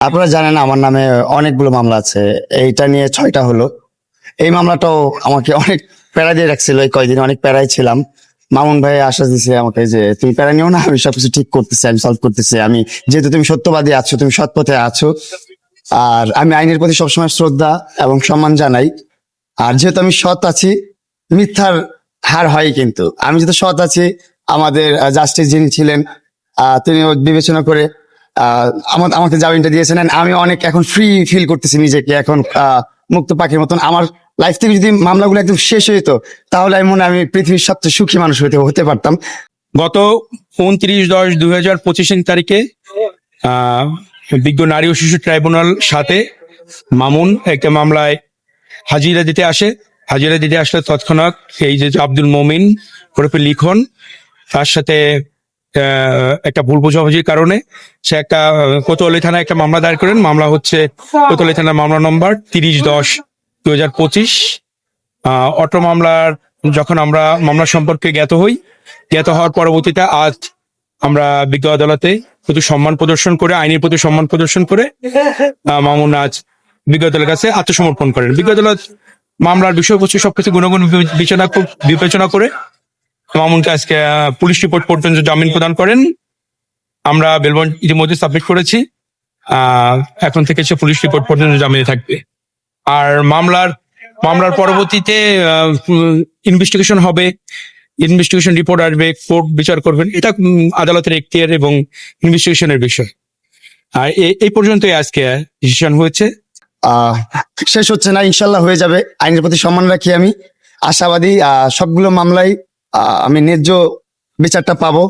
আপনারা জানেন আমার নামে অনেকগুলো মামলা আছে। এইটা নিয়ে ছয়টা হলো। এই মামলাটাও আমাকে অনেক প্যারা দিয়ে রাখছিল। এই কয়দিন অনেক প্যারাই ছিলাম। মামুন ভাই আশ্বাস দিছে আমাকে যে, তুমি প্যারা নিও না, আমি সবকিছু ঠিক করতেছি, আমি সলভ করতেছি। আমি, যেহেতু তুমি সত্যবাদী আছো, তুমি সৎ পথে আছো। আর আমি আইনের প্রতি সবসময় শ্রদ্ধা এবং সম্মান জানাই। আর যেহেতু আমি সৎ আছি, মিথ্যার হার হয় কিন্তু। আমি যেহেতু সৎ আছি, আমাদের জাস্টিস যিনি ছিলেন তিনি বিবেচনা করে আহ, আমা- আমাকে জামিনটা দিয়েছেন আমি অনেক এখন ফ্রি ফিল করতেছি নিজেকে এখন মুক্ত পাখির মতন। আমার লাইফ থেকে যদি মামলাগুলো একদম শেষ হইতো তাহলে আমি মনে আমি পৃথিবীর সবচেয়ে সুখী মানুষ হতে হতে পারতাম। গত উনত্রিশ দশ দুই হাজার পঁচিশ তারিখে বিজ্ঞ নারী ও শিশু ট্রাইব্যুনাল সাথে মামুন একটা মামলায় হাজিরা দিতে আসে। হাজিরা দিতে আসলে তৎক্ষণাৎ এই যে আব্দুল মমিন ওরফে লিখন তার সাথে একটা ভুল বোঝাবুঝির কারণে সে একটা কোতোয়ালি থানায় একটা মামলা দায়ের করেন। মামলা হচ্ছে কোতোয়ালি থানার মামলা নম্বর তিরিশ দশ দুই হাজার পঁচিশ। অটো মামলার যখন আমরা মামলা সম্পর্কে জ্ঞাত হই, জ্ঞাত হওয়ার পরবর্তীতে আজ আমরা বিজ্ঞ আদালতে প্রতি সম্মান প্রদর্শন করে, আইনের প্রতি সম্মান প্রদর্শন করে মামুন আজ বিজ্ঞ আদালতের কাছে আত্মসমর্পণ করেন। বিজ্ঞ আদালত মামলার বিষয়বস্তু সবকিছু গুণগুণ বিবে- বিবেচনা বিবেচনা করে মামুনকে আজকে পুলিশ রিপোর্ট পর্যন্ত জামিন প্রদান করেন। আমরা বেলবন্ড ইতিমধ্যে সাবমিট করেছি। এখন থেকে সে পুলিশ রিপোর্ট পর্যন্ত জামিনে থাকবে। আর মামলার মামলার পরবর্তীতে ইনভেস্টিগেশন হবে। ইনভেস্টিগেশন রিপোর্ট আসবে, কোর্ট বিচার করবেন। এটা আদালতের এখতিয়ার এবং ইনভেস্টিগেশনের বিষয়। আর এই পর্যন্তই আজকে ডিসিশন হয়েছে। শেষ হচ্ছে না ইনশাল্লাহ হয়ে যাবে। আইনের প্রতি সম্মান রাখি আমি। আশাবাদী সবগুলো মামলায় আমি ন্যায্য বিচারটা পাবো,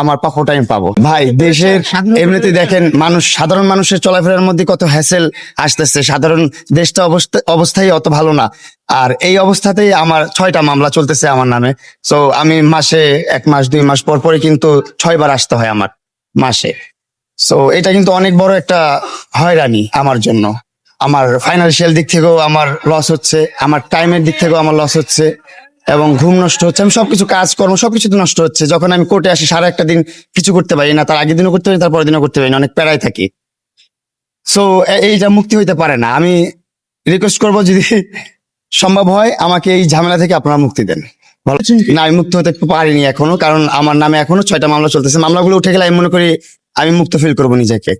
আমার প্রাপ্যটা আমি পাবো। ভাই, দেশের এমনিতে দেখেন মানুষ, সাধারণ মানুষের চলাফেরার মধ্যে কত হ্যাসেল আসতেছে। সাধারণ দেশটা অবস্থা অবস্থায় অত ভালো না। আর এই অবস্থাতেই আমার ছয়টা মামলা চলতেছে আমার নামে। সো আমি মাসে এক মাস, দুই মাস পর পরে কিন্তু ছয়বার আসতে হয় আমার মাসে। সো এটা কিন্তু অনেক বড় একটা হয়রানি আমার জন্য। আমার ফাইন্যান্সিয়াল দিক থেকেও আমার লস হচ্ছে, আমার টাইমের দিক থেকেও আমার লস হচ্ছে। এবং ঘুম নষ্ট হচ্ছে, আমি সবকিছু কাজকর্ম, সবকিছু তো নষ্ট হচ্ছে। যখন আমি কোর্টে আসি সারা একটা দিন কিছু করতে পারি না, তার আগের দিনও করতে পারি তার পরের দিনও করতে পারি না, অনেক প্যারায় থাকি। সো এইটা মুক্তি হইতে পারে না, আমি রিকোয়েস্ট করব যদি সম্ভব হয়, আমাকে এই ঝামেলা থেকে আপনারা মুক্তি দেন। ভালো? না, আমি মুক্ত হতে পারিনি এখনও, কারণ আমার নামে এখনও ছয়টা মামলা চলতেছে। মামলাগুলো উঠে গেলে আমি মনে করি আমি মুক্ত ফিল করব নিজেকে।